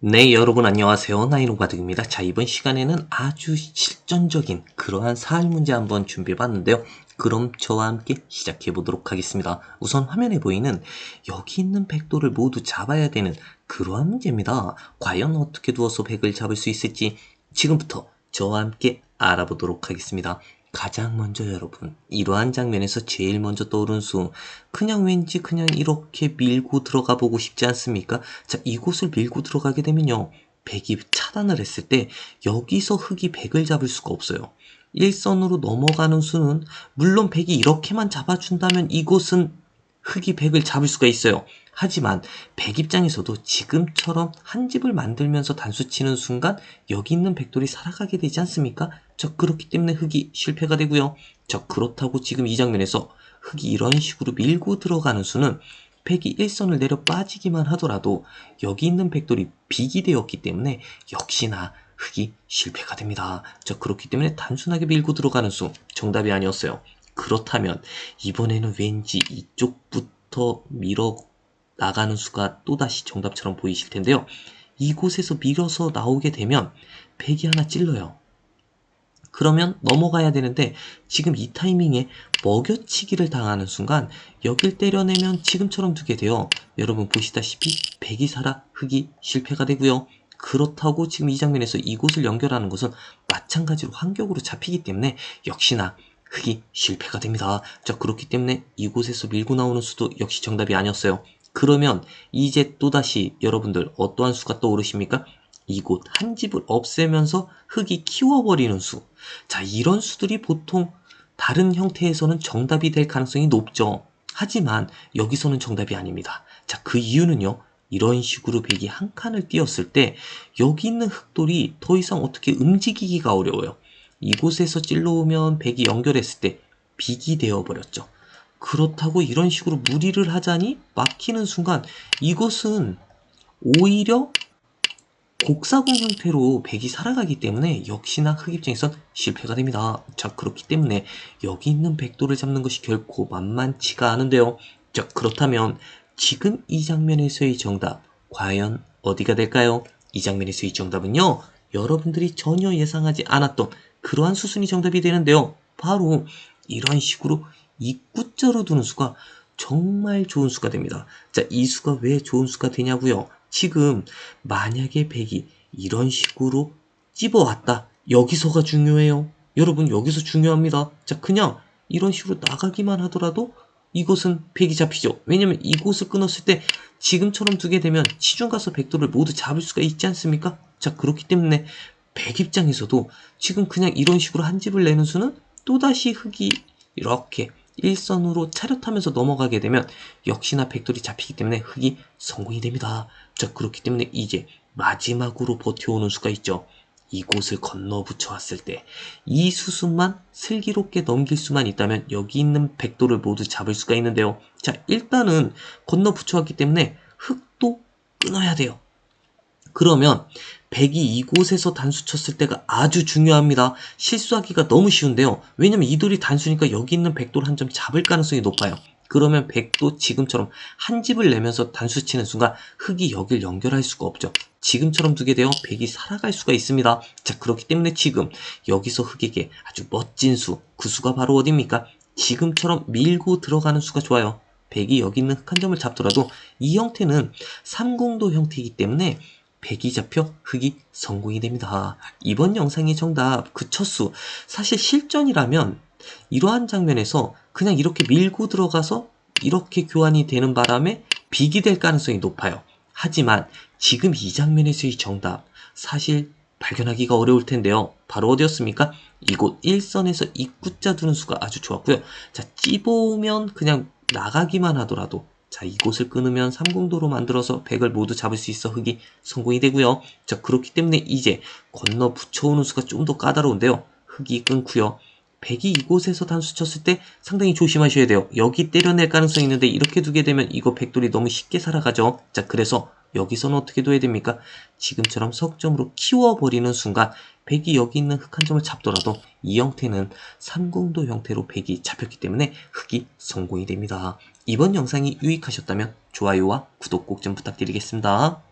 네, 여러분 안녕하세요. 나이노가득입니다. 자, 이번 시간에는 아주 실전적인 그러한 사활 문제 한번 준비해 봤는데요. 그럼 저와 함께 시작해 보도록 하겠습니다. 우선 화면에 보이는 여기 있는 백도를 모두 잡아야 되는 그러한 문제입니다. 과연 어떻게 두어서 백을 잡을 수 있을지 지금부터 저와 함께 알아보도록 하겠습니다. 가장 먼저 여러분, 이러한 장면에서 제일 먼저 떠오른 수, 그냥 왠지 그냥 이렇게 밀고 들어가 보고 싶지 않습니까? 자, 이곳을 밀고 들어가게 되면요. 백이 차단을 했을 때 여기서 흙이 백을 잡을 수가 없어요. 일선으로 넘어가는 수는 물론 백이 이렇게만 잡아준다면 이곳은 흙이 백을 잡을 수가 있어요. 하지만 백 입장에서도 지금처럼 한 집을 만들면서 단수 치는 순간 여기 있는 백돌이 살아가게 되지 않습니까? 저 그렇기 때문에 흙이 실패가 되고요. 저 그렇다고 지금 이 장면에서 흙이 이런 식으로 밀고 들어가는 수는 백이 일선을 내려 빠지기만 하더라도 여기 있는 백돌이 빅이 되었기 때문에 역시나 흙이 실패가 됩니다. 저 그렇기 때문에 단순하게 밀고 들어가는 수 정답이 아니었어요. 그렇다면 이번에는 왠지 이쪽부터 밀어 나가는 수가 또다시 정답처럼 보이실 텐데요. 이곳에서 밀어서 나오게 되면 백이 하나 찔러요. 그러면 넘어가야 되는데 지금 이 타이밍에 먹여치기를 당하는 순간 여길 때려내면 지금처럼 두게 돼요. 여러분 보시다시피 백이 살아 흙이 실패가 되고요. 그렇다고 지금 이 장면에서 이곳을 연결하는 것은 마찬가지로 환격으로 잡히기 때문에 역시나 흙이 실패가 됩니다. 자 그렇기 때문에 이곳에서 밀고 나오는 수도 역시 정답이 아니었어요. 그러면 이제 또다시 여러분들 어떠한 수가 떠오르십니까? 이곳 한 집을 없애면서 흙이 키워버리는 수. 자, 이런 수들이 보통 다른 형태에서는 정답이 될 가능성이 높죠. 하지만 여기서는 정답이 아닙니다. 자, 그 이유는요. 이런 식으로 백이 한 칸을 띄었을 때 여기 있는 흙돌이 더 이상 어떻게 움직이기가 어려워요. 이곳에서 찔러오면 백이 연결했을 때 빅이 되어버렸죠. 그렇다고 이런 식으로 무리를 하자니 막히는 순간 이것은 오히려 곡사공 형태로 백이 살아가기 때문에 역시나 흙 입장에선 실패가 됩니다. 자 그렇기 때문에 여기 있는 백도를 잡는 것이 결코 만만치가 않은데요. 자 그렇다면 지금 이 장면에서의 정답 과연 어디가 될까요? 이 장면에서의 정답은요. 여러분들이 전혀 예상하지 않았던 그러한 수순이 정답이 되는데요. 바로 이런 식으로 입구자로 두는 수가 정말 좋은 수가 됩니다. 자, 이 수가 왜 좋은 수가 되냐고요? 지금 만약에 백이 이런 식으로 찝어왔다. 여기서가 중요해요. 여러분 여기서 중요합니다. 자, 그냥 이런 식으로 나가기만 하더라도 이곳은 백이 잡히죠. 왜냐면 이곳을 끊었을 때 지금처럼 두게 되면 시중 가서 백도를 모두 잡을 수가 있지 않습니까? 자, 그렇기 때문에 백 입장에서도 지금 그냥 이런 식으로 한 집을 내는 수는 또다시 흙이 이렇게 일선으로 차렷하면서 넘어가게 되면 역시나 백돌이 잡히기 때문에 흙이 성공이 됩니다. 자, 그렇기 때문에 이제 마지막으로 버텨오는 수가 있죠. 이곳을 건너 붙여왔을 때 이 수순만 슬기롭게 넘길 수만 있다면 여기 있는 백도를 모두 잡을 수가 있는데요. 자, 일단은 건너 붙여왔기 때문에 흙도 끊어야 돼요. 그러면 백이 이곳에서 단수 쳤을 때가 아주 중요합니다. 실수하기가 너무 쉬운데요. 왜냐면 이 돌이 단수니까 여기 있는 백돌 한 점 잡을 가능성이 높아요. 그러면 백도 지금처럼 한 집을 내면서 단수 치는 순간 흙이 여길 연결할 수가 없죠. 지금처럼 두게 되어 백이 살아갈 수가 있습니다. 자 그렇기 때문에 지금 여기서 흙에게 아주 멋진 수, 그 수가 바로 어디입니까? 지금처럼 밀고 들어가는 수가 좋아요. 백이 여기 있는 흙 한 점을 잡더라도 이 형태는 삼공도 형태이기 때문에 백이 잡혀 흙이 성공이 됩니다. 이번 영상의 정답 그 첫수 사실 실전이라면 이러한 장면에서 그냥 이렇게 밀고 들어가서 이렇게 교환이 되는 바람에 빅이 될 가능성이 높아요. 하지만 지금 이 장면에서의 정답 사실 발견하기가 어려울 텐데요. 바로 어디였습니까? 이곳 1선에서 입구자 두는 수가 아주 좋았고요. 자, 찝어오면 그냥 나가기만 하더라도 자, 이곳을 끊으면 3공도로 만들어서 100을 모두 잡을 수 있어 흙이 성공이 되고요. 자, 그렇기 때문에 이제 건너 붙여오는 수가 좀 더 까다로운데요. 흙이 끊고요. 100이 이곳에서 단수 쳤을 때 상당히 조심하셔야 돼요. 여기 때려낼 가능성이 있는데 이렇게 두게 되면 이거 백돌이 너무 쉽게 살아가죠. 자, 그래서 여기서는 어떻게 둬야 됩니까? 지금처럼 석점으로 키워버리는 순간 백이 여기 있는 흙한 점을 잡더라도 이 형태는 삼공도 형태로 백이 잡혔기 때문에 흙이 성공이 됩니다. 이번 영상이 유익하셨다면 좋아요와 구독 꼭 좀 부탁드리겠습니다.